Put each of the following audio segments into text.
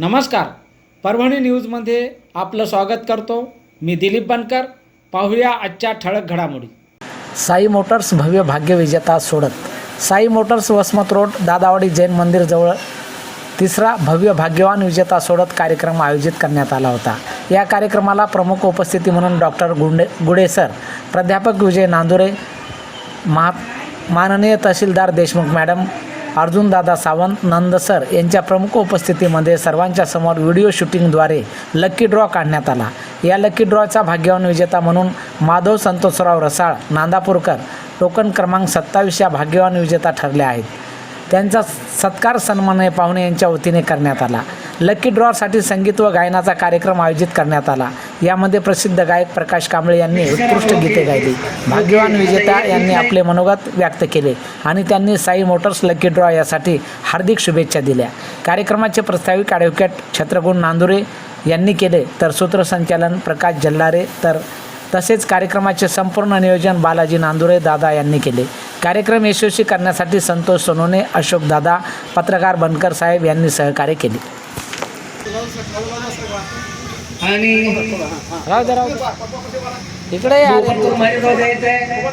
नमस्कार. परभणी न्यूजमध्ये आपलं स्वागत करतो. मी दिलीप बनकर. पाहूया आजच्या ठळक घडामोडी. साई मोटर्स भव्य भाग्य विजेता सोडत. साई मोटर्स वसमत रोड दादावाडी जैन मंदिरजवळ तिसरा भव्य भाग्यवान विजेता सोडत कार्यक्रम आयोजित करण्यात आला होता. या कार्यक्रमाला प्रमुख उपस्थिती म्हणून डॉक्टर गुंडे गुडे सर प्राध्यापक विजय नांदुरे महा माननीय तहसीलदार देशमुख मॅडम अर्जुनदादा सावंत नंद सर यांच्या प्रमुख उपस्थितीमध्ये सर्वांच्या समोर व्हिडिओ शूटिंगद्वारे लकी ड्रॉ काढण्यात आला. या लकी ड्रॉचा भाग्यवान विजेता म्हणून माधव संतोषराव रसाळ नांदापूरकर टोकन क्रमांक सत्तावीस या भाग्यवान विजेता ठरल्या आहेत. त्यांचा सत्कार सन्माननीय पाहुणे यांच्या वतीने करण्यात आला. लकी ड्रॉसाठी संगीत व गायनाचा कार्यक्रम आयोजित करण्यात आला. यामध्ये प्रसिद्ध गायक प्रकाश कांबळे यांनी उत्कृष्ट गीते गायली. भाग्यवान विजेता यांनी आपले मनोगत व्यक्त केले आणि त्यांनी साई मोटर्स लकी ड्रॉ यासाठी हार्दिक शुभेच्छा दिल्या. कार्यक्रमाचे प्रस्ताविक ॲडव्होकेट छत्रगुण नांदुरे यांनी केले तर सूत्रसंचालन प्रकाश जल्लारे तर तसेच कार्यक्रमाचे संपूर्ण नियोजन बालाजी नांदुरे दादा यांनी केले. कार्यक्रम यशस्वी करण्यासाठी संतोष सोनोने अशोक दादा पत्रकार बनकर साहेब यांनी सहकार्य केले. आणि राहू दे राहू दे. इकडे द्यायचंय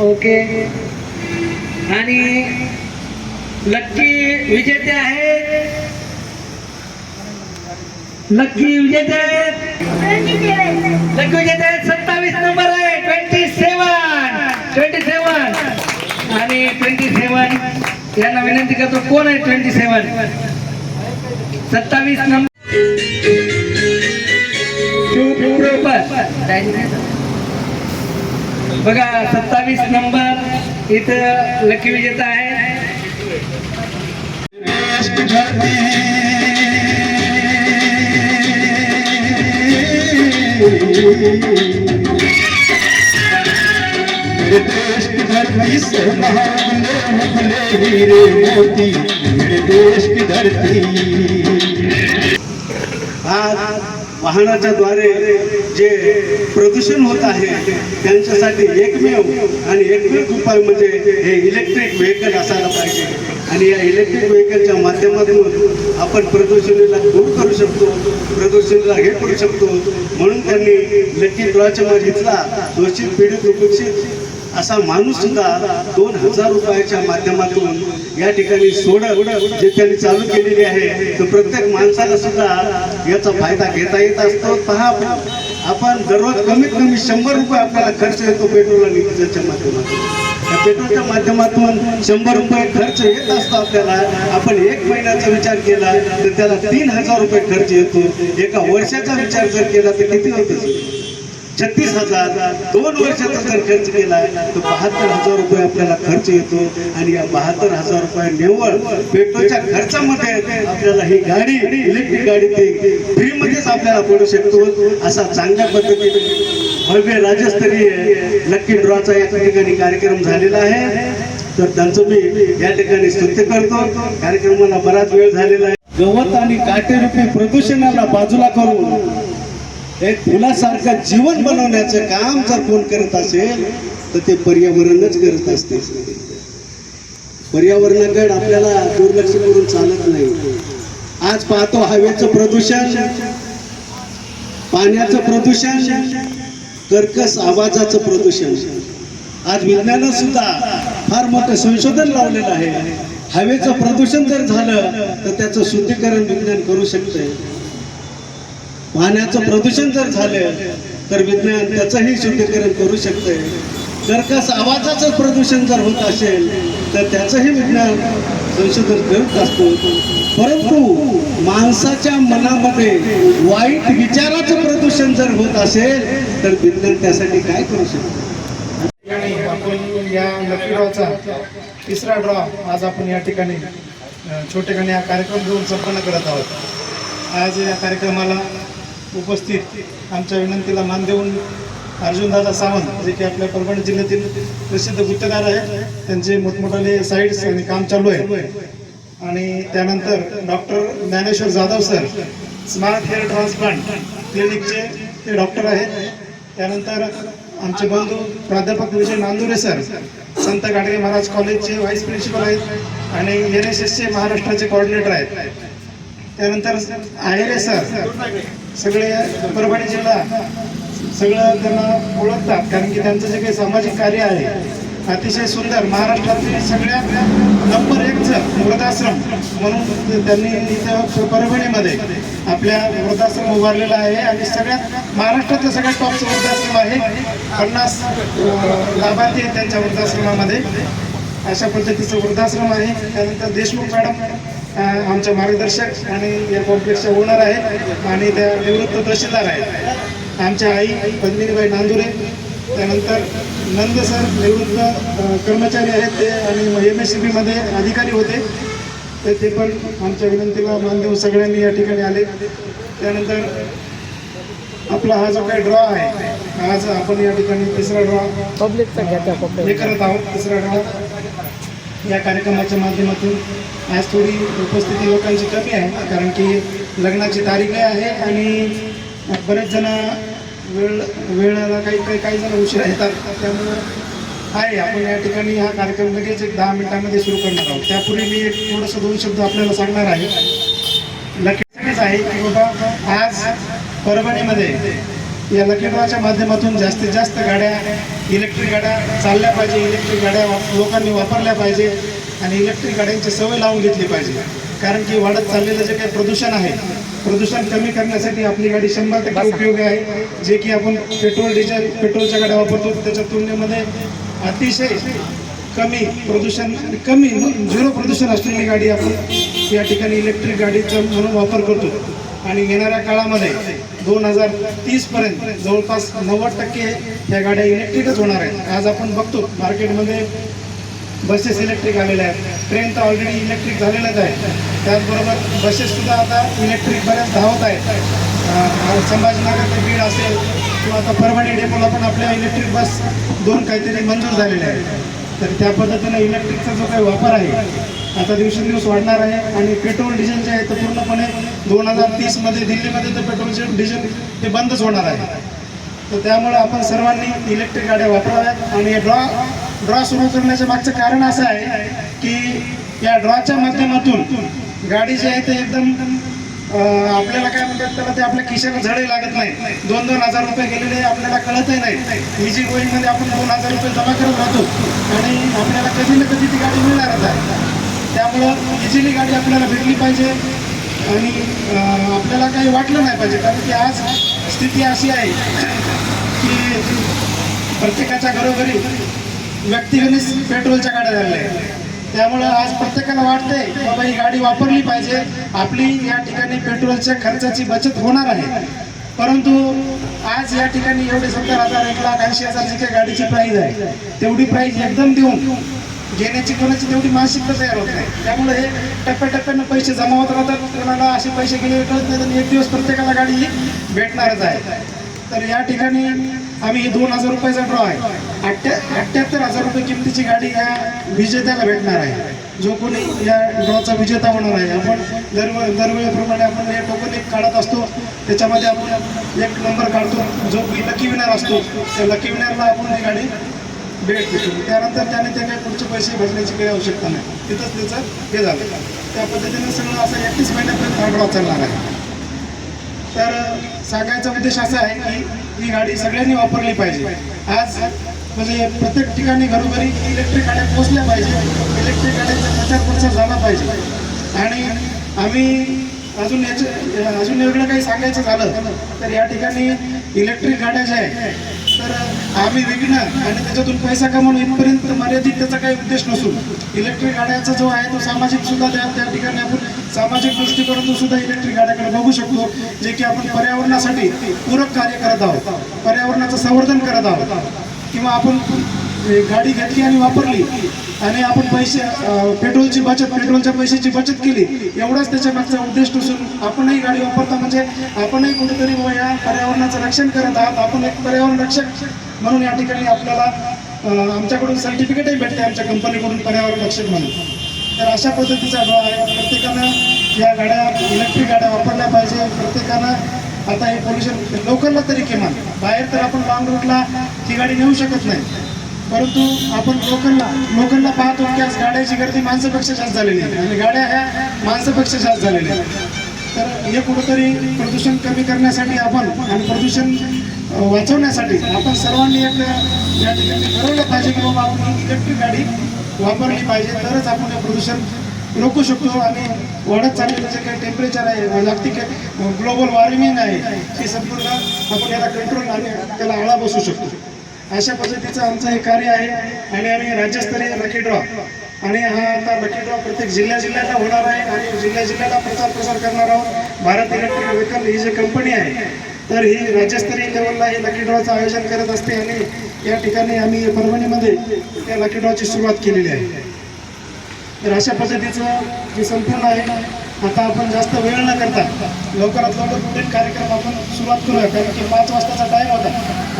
ओके. आणि लक्की विजेते आहेत. लक्की विजेते आहेत. लक्की विजेते आहेत. सत्तावीस नंबर आहे. Twenty seven. Twenty seven. आणि ट्वेंटी सेवन. यांना विनंती करतो कोण आहे ट्वेंटी सेवन? सत्तावीस नंबर. बघा सत्तावीस नंबर. इथं लकी विजेता आहे से निकले हीरे मोती मेरे देश की धरती आज वाहनाच्या द्वारे जे प्रदूषण होत आहे त्यांच्यासाठी एकमेव आणि एकमेव उपाय म्हणजे हे इलेक्ट्रिक व्हेकल असायला पाहिजे. आणि या इलेक्ट्रिक व्हेकलच्या माध्यमातून आपण प्रदूषणाला दूर करू शकतो प्रदूषणाला हे करू शकतो. म्हणून त्यांनी लकी ड्रॉच्या मागितला दोषी पीडित उपेक्षित असा माणूस सुद्धा दोन हजार रुपयाच्या माध्यमातून या ठिकाणी सोड जे त्यांनी चालू केलेली आहे तर प्रत्येक माणसाला सुद्धा याचा फायदा घेता येत असतो. पहा आपण दररोज कमीत कमी शंभर रुपये आपल्याला खर्च येतो पेट्रोल आणि डिझेलच्या माध्यमातून पेट्रोलच्या माध्यमातून शंभर रुपये खर्च येत असतो आपल्याला. आपण एक महिन्याचा विचार केला तर त्याला तीन हजार रुपये खर्च येतो. एका वर्षाचा विचार जर केला तर किती होतं? छत्तीस हजार दोन वर्षाचा जर खर्च केला तर बहात्तर हजार रुपये आपल्याला खर्च येतो. आणि या बहात्तर हजार रुपये निव्वळ पेट्रोलच्या खर्चामध्ये आपल्याला ही गाडी इलेक्ट्रिक गाडी ती फ्रीमध्येच आपल्याला पडू शकतो. असा चांगल्या पद्धतीने भव्य राज्यस्तरीय लक्की ड्रॉचा या ठिकाणी कार्यक्रम झालेला आहे. तर त्यांचं मी या ठिकाणी स्तुत्य करतो. कार्यक्रमाला बराच वेळ झालेला आहे. गवत आणि काटेरूपी प्रदूषणाला बाजूला करून एक फुलासारखं जीवन बनवण्याचं काम जर कोण करत असेल तर ते पर्यावरणच करत असते. पर्यावरणाकडे आपल्याला दुर्लक्ष करून चालत नाही. आज पाहतो हवेचं प्रदूषण पाण्याचं प्रदूषण कर्कश आवाजाचं प्रदूषण. आज विज्ञान सुद्धा फार मोठं संशोधन लावलेलं आहे. हवेचं प्रदूषण जर झालं तर त्याचं शुद्धीकरण विज्ञान करू शकतंय. पाण्याचं प्रदूषण जर झालं तर विज्ञान त्याचंही शुद्धीकरण करू शकते कर्कश आवाजाचं प्रदूषण जर होत असेल तर त्याचंही विज्ञान संशोधन करत असतो. परंतु माणसाच्या मनामध्ये वाईट विचाराचं प्रदूषण जर होत असेल तर विज्ञान त्यासाठी काय करू शकतो? आपण या लकी ड्रॉचा तिसरा ड्रॉ आज आपण या ठिकाणी अ, छोटेखानी हा कार्यक्रम घेऊन संपन्न करत आहोत. आज या कार्यक्रमाला उपस्थित आमच्या विनंतीला मान देऊन अर्जुनदादा सावंत जे की आपल्या परभणी जिल्ह्यातील प्रसिद्ध गुप्तकार आहेत त्यांचे मोठमोठाले साईट्स आणि काम चालू आहे. आणि त्यानंतर doctor Dnyaneshwar Jadhav sir smart hair transplant क्लिनिकचे ते डॉक्टर आहेत. त्यानंतर आमचे बंधू प्राध्यापक विजय नांदुरे सर संत गाडगे महाराज कॉलेजचे व्हाईस प्रिन्सिपल आहेत आणि एन एस एसचे महाराष्ट्राचे कॉर्डिनेटर आहेत. त्यानंतर आहेरे सर सगळे परभणी जिल्हा सगळं त्यांना ओळखतात कारण की त्यांचं जे काही सामाजिक कार्य आहे अतिशय सुंदर. महाराष्ट्रातील सगळ्यात नंबर एकचं वृद्धाश्रम म्हणून त्यांनी इथं परभणीमध्ये आपल्या वृद्धाश्रम उभारलेला आहे आणि सगळ्यात महाराष्ट्रातलं सगळ्यात टॉपचं वृद्धाश्रम आहे. पन्नास लाभार्थी आहेत त्यांच्या वृद्धाश्रमामध्ये. अशा पद्धतीचं वृद्धाश्रम आहे. त्यानंतर देशमुख मॅडम अं, आमच्या मार्गदर्शक आणि या कॉम्प्लेक्सच्या ओनर आहेत आणि त्या निवृत्त तहसीलदार आहेत. आमच्या आई पद्मिनीबाई नांदुरे त्यानंतर नंद सर निवृत्त कर्मचारी आहेत ते आणि एम एस सी बीमध्ये अधिकारी होते. तर ते पण आमच्या विनंतीला मान देऊन सगळ्यांनी या ठिकाणी आले. त्यानंतर आपला हा जो काही ड्रॉ आहे आज आपण या ठिकाणी तिसरा ड्रॉ पब्लिकचा हे. करत आहोत तिसरा ड्रॉ या कार्यक्रमाच्या माध्यमातून आज थोडी उपस्थिती लोकांची कमी आहे कारण की लग्नाची तारीख आहे आणि बरेच जण वेळ वेळेला काही काही काही जण उशिरा येतात. त्यामुळं आहे आपण या ठिकाणी हा कार्यक्रम लगेच एक दहा मिनिटांमध्ये सुरू करणार आहोत. त्यापूर्वी मी एक थोडंसं दोन शब्द आपल्याला सांगणार आहे. लकीच आहे की बाबा आज परभणीमध्ये या लकीड्रॉच्या माध्यमातून जास्तीत जास्त गाड्या इलेक्ट्रिक गाड्या चालल्या पाहिजे इलेक्ट्रिक गाड्या लोकांनी वापरल्या पाहिजे आणि इलेक्ट्रिक गाड्यांची सवय लावून घेतली पाहिजे. कारण की वाढत चाललेलं जे काही प्रदूषण आहे प्रदूषण कमी करण्यासाठी आपली गाडी शंभर टक्के उपयोगी आहे. जे की आपण पेट्रोल डिझेल पेट्रोलच्या गाड्या वापरतो त्याच्या तुलनेमध्ये अतिशय कमी प्रदूषण कमी झिरो प्रदूषण असलेली गाडी आपण या ठिकाणी इलेक्ट्रिक गाडीचा म्हणून वापर करतो. आणि येणाऱ्या काळामध्ये दोन हजार तीसपर्यंत जवळपास नव्वद टक्के या गाड्या इलेक्ट्रिकच होणार आहेत. आज आपण बघतो मार्केटमध्ये बसेस इलेक्ट्रिक आलेल्या आहेत. ट्रेन तर ऑलरेडी इलेक्ट्रिक झालेल्याच आहेत त्याचबरोबर बसेससुद्धा आता इलेक्ट्रिक बऱ्याच धावत आहेत. संभाजीनगर ते बीड असेल किंवा आता परभणी डेपोला पण आपल्या इलेक्ट्रिक बस दोन काहीतरी मंजूर झालेल्या आहेत. तर त्या पद्धतीने इलेक्ट्रिकचा जो काही वापर आहे आता दिवसेंदिवस वाढणार आहे आणि पेट्रोल डिझेल जे आहे ते पूर्णपणे दोन हजार तीसमध्ये दिल्लीमध्ये तर पेट्रोलचे डिझेल ते बंदच होणार आहे. तर त्यामुळे आपण सर्वांनी इलेक्ट्रिक गाड्या वापराव्यात आणि ड्रॉ ड्रॉ सुरू करण्याचं मागचं कारण असं आहे की या ड्रॉच्या माध्यमातून गाडी जी आहे ते एकदम आपल्याला काय म्हणतात त्याला ते आपल्या खिशाला झडे लागत नाही. दोन दोन हजार रुपये गेलेले आपल्याला कळतही नाही. इजी गोईंगमध्ये आपण दोन हजार रुपये जमा करत राहतो आणि आपल्याला कधी ना कधी ती गाडी मिळणारच आहे. त्यामुळं इझिली गाडी आपल्याला भेटली पाहिजे आणि आपल्याला काही वाटलं नाही पाहिजे. कारण की आज स्थिती अशी आहे की प्रत्येकाच्या घरोघरी व्यक्तिगत पेट्रोलच्या गाड्या झालेल्या आहेत. त्यामुळं आज प्रत्येकाला वाटते की बाबा ही गाडी वापरली पाहिजे. आपली या ठिकाणी पेट्रोलच्या खर्चाची बचत होणार आहे. परंतु आज या ठिकाणी एवढे सत्तर हजार एक लाख ऐंशी हजार जी काही गाडीची प्राईज आहे तेवढी प्राईज एकदम देऊन घेण्याची कोणाची तेवढी मानसिकता तयार होत नाही. त्यामुळे हे टप्प्याटप्प्यानं पैसे जमा होत राहतात कोणाला असे पैसे गेले कळत नाही. एक दिवस प्रत्येकाला गाडी ही भेटणारच आहे. तर या ठिकाणी आम्ही दोन हजार रुपयाचा ड्रॉ आहे. अठ्ठ्या अठ्ठ्याहत्तर हजार रुपये किमतीची गाडी या विजेत्याला भेटणार आहे. जो कोणी या ड्रॉचा विजेता होणार आहे. आपण दरवेळी दरवेळेप्रमाणे आपण हे टोकन एक काढत असतो. त्याच्यामध्ये आपण एक नंबर काढतो. जो की लकी विनर असतो. त्या लकी विनरला आपण ही गाडी भेट देतो त्यानंतर त्याने त्या काही पुढचे पैसे भरण्याची काही आवश्यकता नाही. तिथंच त्याचं हे झालं. त्या पद्धतीने सगळं असं एकतीस महिन्यापर्यंत हा ड्रॉ चालणार आहे. तर सांगायचा उद्देश असा आहे की ही गाडी सगळ्यांनी वापरली पाहिजे. आज म्हणजे प्रत्येक ठिकाणी घरोघरी इलेक्ट्रिक गाड्या पोहोचल्या पाहिजे. इलेक्ट्रिक गाड्यांचा प्रचार प्रसार झाला पाहिजे. आणि आम्ही अजून याचे अजून वेगळं काही सांगायचं झालं तर या ठिकाणी इलेक्ट्रिक गाड्या ज्या आहेत आम्ही विघ्न आणि त्याच्यातून पैसा कमवणं इथपर्यंत मर्यादित त्याचा काही उद्देश नसून. इलेक्ट्रिक गाड्याचा जो आहे तो सामाजिक सुद्धा त्या त्या ठिकाणी आपण सामाजिक दृष्टिकोनातून सुद्धा इलेक्ट्रिक गाड्याकडे बघू शकतो जे की आपण पर्यावरणासाठी पूरक कार्य करत आहोत. पर्यावरणाचं संवर्धन करत आहोत. किंवा आपण गाडी घेतली आणि वापरली. आणि आपण पैसे पेट्रोलची बचत पेट्रोलच्या पैशाची बचत केली. एवढाच त्याच्या मागचा उद्देश नसून आपणही गाडी वापरता. म्हणजे आपणही कुठेतरी या पर्यावरणाचं रक्षण करत आहात. आपण एक पर्यावरण रक्षक म्हणून या ठिकाणी आपल्याला आमच्याकडून सर्टिफिकेटही भेटते. आमच्या कंपनीकडून पर्यावरण रक्षक म्हणून. तर अशा पद्धतीचा ड्रॉ आहे. प्रत्येकानं या गाड्या इलेक्ट्रिक गाड्या वापरल्या पाहिजे. प्रत्येकानं आता हे पोल्युशन लोकलला तरी किमान. बाहेर तर आपण लॉंग रूटला ही गाडी नेऊ शकत नाही. परंतु आपण लोकलला लोकलला पाहतो की आज गाड्याची गर्दी माणसापेक्षा जास्त झालेली आहे आणि गाड्या ह्या माणसापेक्षा जास्त झालेल्या आहेत. तर हे कुठंतरी प्रदूषण कमी करण्यासाठी आपण आणि प्रदूषण वाचवण्यासाठी आपण सर्वांनी एक या ठिकाणी ठरवलं पाहिजे की बाबा आपण इलेक्ट्रिक गाडी वापरली पाहिजे तरच आपण हे प्रदूषण रोखू शकतो आणि वाढत चाललेलं जे काही टेम्परेचर आहे जागतिक ग्लोबल वॉर्मिंग आहे ते संपूर्ण आपण याला कंट्रोल आणि त्याला आळा बसू शकतो. अशा पद्धतीचं आमचं हे कार्य आहे आणि आम्ही राज्यस्तरीय लकी ड्रॉ आणि हा आता लकी ड्रॉ प्रत्येक जिल्ह्या जिल्ह्याला होणार आहे आणि जिल्ह्या जिल्ह्याला प्रचार प्रसार करणार आहोत. भारत इलेक्ट्रिक व्हेकल ही जी कंपनी आहे तर ही राज्यस्तरीय लेवलला ही लकी ड्रॉचं आयोजन करत असते आणि या ठिकाणी आम्ही परभणीमध्ये त्या लकी ड्रॉची सुरुवात केलेली आहे. तर अशा पद्धतीचं जे संपूर्ण आहे आता आपण जास्त वेळ न करता लवकरात लवकर पुढील कार्यक्रम आपण सुरुवात करूया. कारण की पाच वाजताचा टाईम होता.